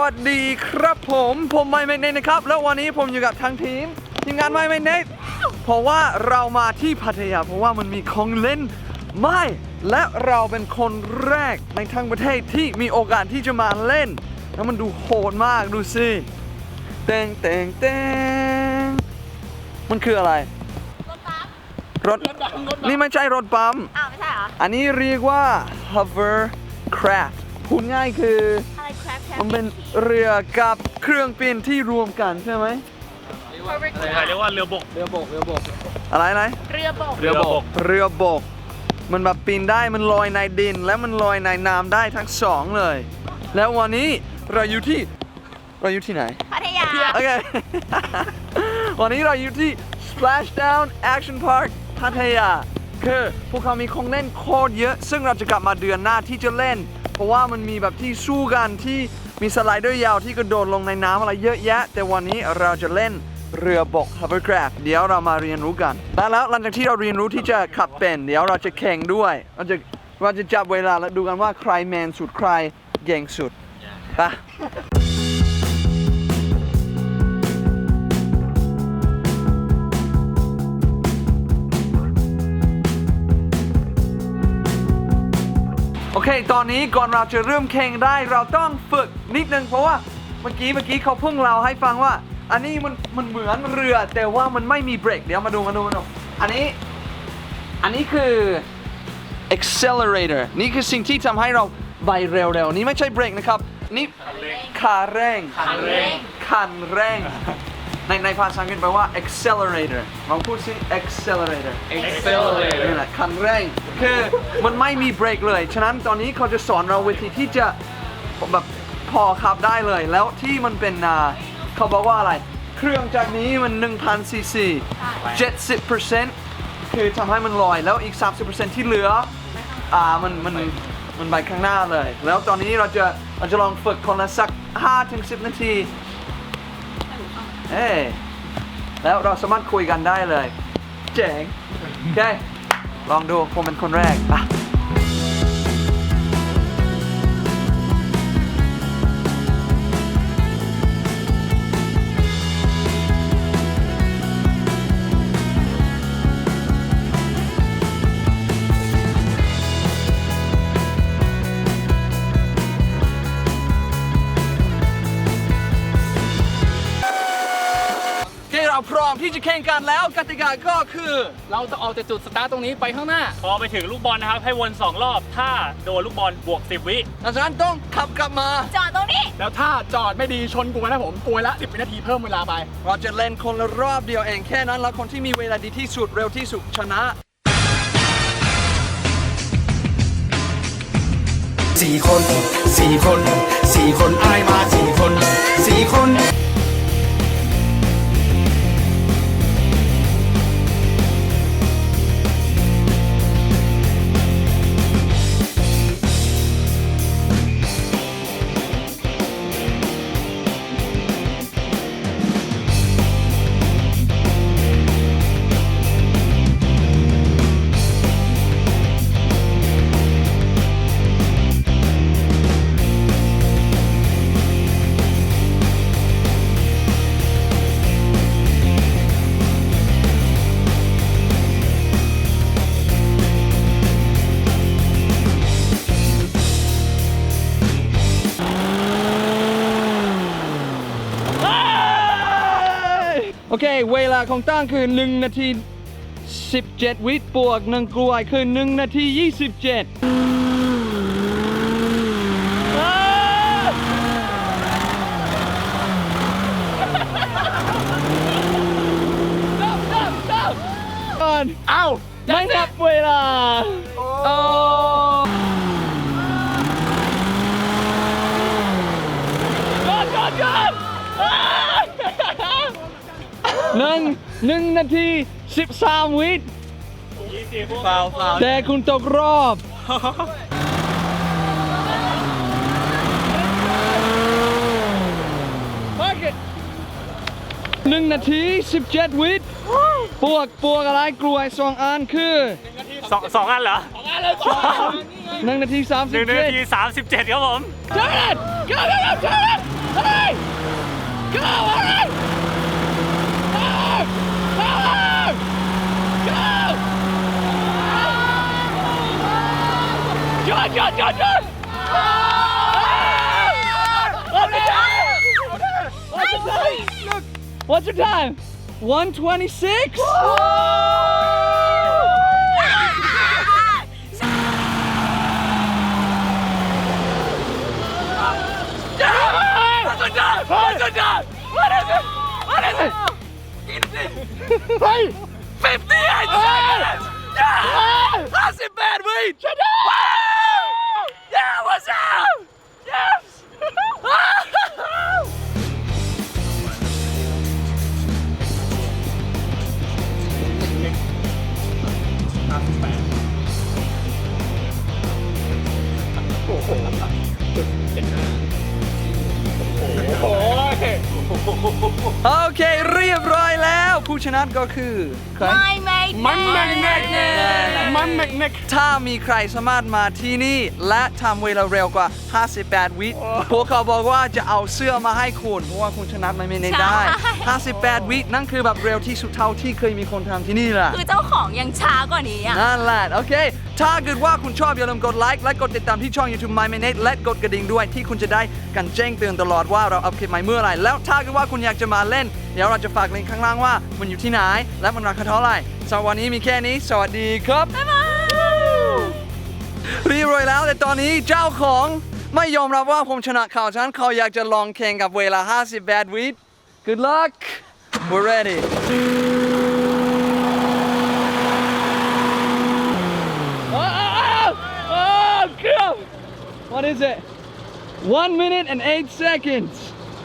วัสดีครับผมผมไมค์แมกเนตนะครับ แล้ววันนี้ผมอยู่กับทางทีมทีมงานไมค์แมกเนตเพราะว่าเรามาที่พัทยาเพราะว่ามันมีของเล่นไม่และเราเป็นคนแรกในทั้งประเทศที่มีโอกาสที่จะมาเล่น แล้วมันดูโหดมากดูสิเตงเตงเตงมันคืออะไร รถนี่ไม่ใช่รถปั๊มอ้าวไม่ใช่เหรอ อันนี้เรียกว่า hovercraft พูดง่ายคือ มันเป็นเรือกับเครื่องบินที่รวมกันใช่ไหมเรียกว่าเรือบก เรือบก เรือบก อะไรอะไรเรือบก เรือบก เรือบก มันแบบปีนได้ มันลอยในดิน และมันลอยในน้ำได้ทั้งสองเลย แล้ววันนี้เราอยู่ที่ เราอยู่ที่ไหน พัทยา โอเค วันนี้เราอยู่ที่ Splashdown Action Park พัทยา คือพวกเขามีของเล่นโคตรเยอะ ซึ่งเราจะกลับมาเดือนหน้าที่จะเล่น เพราะว่ามันมีแบบที่สู้กันที่ มีสไลเดอร์ยาวที่กระโดดลงในน้ำอะไรเยอะแยะ แต่วันนี้เราจะเล่นเรือบก hovercraft เดี๋ยวเรามาเรียนรู้กัน และแล้วหลังจากที่เราเรียนรู้ที่จะขับเป็น เดี๋ยวเราจะแข่งด้วยเราจะเราจะจับเวลาแล้วดูกันว่าใครแมนสุดใครเก่งสุดไป โอเค ตอนนี้ก่อนเราจะเริ่มแข่งได้เราต้องฝึกนิดนึงเพราะว่าเมื่อกี้เมื่อกี้เขาเพิ่งเราให้ฟังว่า อันนี้มันมันเหมือนเรือแต่ว่ามันไม่มีเบรกเดี๋ยวมาดูมาดูมาดูอันนี้อันนี้คือ accelerator นี่คือสิ่งที่ทำให้เราไปเร็วๆ นี่ไม่ใช่เบรกนะครับ นี่ขาเร่งคันเร่งคันเร่ง ในในภาษาอังกฤษแปลว่า accelerator ลองพูดสิ accelerator accelerator นี่แหละคันเร่งคือมันไม่มีเบรกเลย ฉะนั้นตอนนี้เขาจะสอนเราวิธีที่จะแบบพอขับได้เลย แล้วที่มันเป็นอ่าเขาบอกว่าอะไร เครื่องจากนี้มัน1,000ซีซี70%คือทำให้มันลอย แล้วอีก 30%ที่เหลืออ่ามันมันมันไปข้างหน้าเลย แล้วตอนนี้เราจะเราจะลองฝึกคนละสัก 5-10 นาทีเอ้ยแล้วเราสามารถคุยกันได้เลย เจ๋งโอเค ลองดูผมเป็นคนแรกป่ะ เคเราพร้อมที่จะแข่งกันแล้วกติกาก็คือ เราจะออกจากจุดสตาร์ทตรงนี้ไปข้างหน้า พอไปถึงลูกบอลนะครับ ให้วน 2 รอบ ถ้าโดนลูกบอลบวก 10 วิหลังจากนั้นต้องขับกลับมา จอดตรงนี้ แล้วถ้าจอดไม่ดีชนกูนะผมกลวยละ 10วินาทีเพิ่มเวลาไป เราจะเล่นคนละรอบเดียวเองแค่นั้น แล้วคนที่มีเวลาดีที่สุดเร็วที่สุดชนะ สี่คนสี่คนสี่คนอายมาสี่คนสี่คน เค เวลาของตั้งคือ1นาที 17 วิบวก1กลวยคือ1นาที 27ก่อนเอ้าไม่นับเวลา โอ้ หนึ่งหนึ่งนาทีสิบสามวิฟาวฟาวแต่คุณตกรอบ หนึ่งนาทีสิบเจ็ดวิปวกปวกอะไรกลวยสองอันคือสองสองอันเหรอหนึ่งนาทีสามหสินึ่บงนาเจ็ดที37ครับผม เจ็ดเก้าเก้าเก้า What's your time? 126? What's your time? What's your time? What is it? What is it? 58 seconds! Yeah! 58วิชน โอเคเรียบร้อยแล้ว ผู้ชนะก็คือใคร ไม่ไม่มันแมกเนกมั นแมกเนกถ้ามีใครสามารถมาที่นี่ และทำเวลาเร็วกว่า 58 วิพวกเขาบอกว่าจะเอาเสื้อมาให้คุณ เพราะว่าคุณชนะไม่ไม่ได้ 58 วินั่นคือแบบเร็วที่สุดเท่าที่เคยมีคนทำที่นี่แหละคือเจ้าของยังช้ากว่านี้อะ นั่นแหละโอเค ถ้าเกิดว่าคุณชอบอย่าลืมกดไลค์และกดติดตามที่ช่อง YouTube My Minute และกดกระดิ่งด้วยที่คุณจะได้กันแจ้งเตือนตลอดว่าเราอัพคลิปใหม่เมื่อไหร่แล้วถ้าเกิดว่าคุณอยากจะมาเล่น เดี๋ยวเราจะฝากลิงก์ข้างล่างว่ามันอยู่ที่ไหนและมันราคาเท่าไหร่สำหรับวันนี้มีแค่นี้ สวัสดีครับบ๊ายบาย เรียบร้อยแล้วแต่ตอนนี้เจ้าของไม่ยอมรับว่าผมชนะเขาฉะนั้นเขาอยากจะลองแข่งกับเวลา 58 วิ Good luck we're ready What is it? One minute and eight seconds.